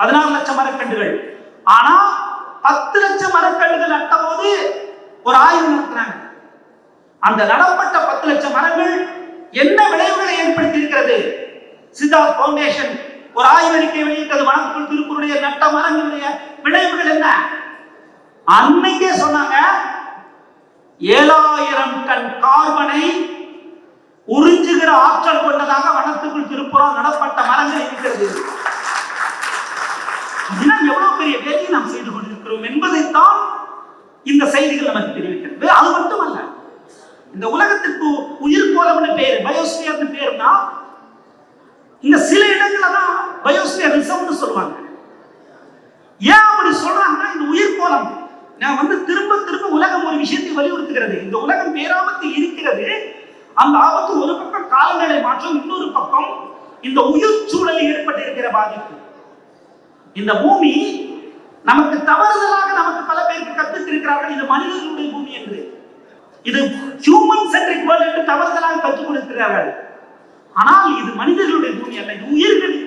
பதினாறு லட்சம் மரக்கன்றுகள். ஆனா பத்து லட்சம் மரக்கன்றுகள் நட்ட போது ஒரு ஆய்வு நடத்தினாங்க. அந்த நடப்பட்ட பத்து லட்சம் மரங்கள் என்ன விளைவுகளை ஏற்படுத்தி இருக்கிறது சித்தார்த் பவுண்டேஷன் ஒரு ஆய்வறிக்கை வெளியிட்டது. வனத்துக்குள் திருக்குறளுடைய நட்ட மரங்களுடைய விளைவுகள் என்ன? அன்னைக்கே சொன்னாங்க ஏழாயிரம் டன் கார்பனை உறிஞ்சுகிற ஆற்றல் கொண்டதாக வனத்துக்குள் திருப்புறம் நடப்பட்ட மரங்கள் இருக்கிறது. தினம் எவ்வளவு பெரிய வேலையை நாம் செய்து கொண்டிருக்கிறோம் என்பதைத்தான் இந்த செய்திகள் நமக்கு தெரிவிக்கிறது. அது மட்டுமல்ல இந்த உலகத்திற்கு உயிர் கோலம்னு பேர் பயோஸ்பியர்னு பேருனா இந்த சில இடங்கள்ல தான் பயோஸ்பியர் ரிசர்வ்னு சொல்லுவாங்க. ஏன் அப்படி சொல்றாங்கன்னா இந்த உயிர் கோலம் நான் வந்து திரும்ப திரும்ப உலகம் ஒரு விஷயத்தை வலியுறுத்துகிறது. இந்த உலகம் பேராபத்து இருக்கிறது. அந்த ஆபத்து ஒரு பக்கம் காலநிலை மாற்றம் இன்னொரு பக்கம் இந்த உயிர் சூழலில் ஏற்பட்டிருக்கிற பாதிப்பு. இந்த பூமி நமக்கு தவறுதலாக நமக்கு பல பேருக்கு கற்பித்திருக்கிறார்கள். இது மனிதர்களுடைய பூமி என்று. இது ஹியூமன் சென்ட்ரிக் வேர்ல்ட் என்று தவறுதலாக கற்றுக் கொடுக்கிறார்கள் ஆனால் இது மனிதர்களுடைய பூமி அல்ல இது உயிர்களின்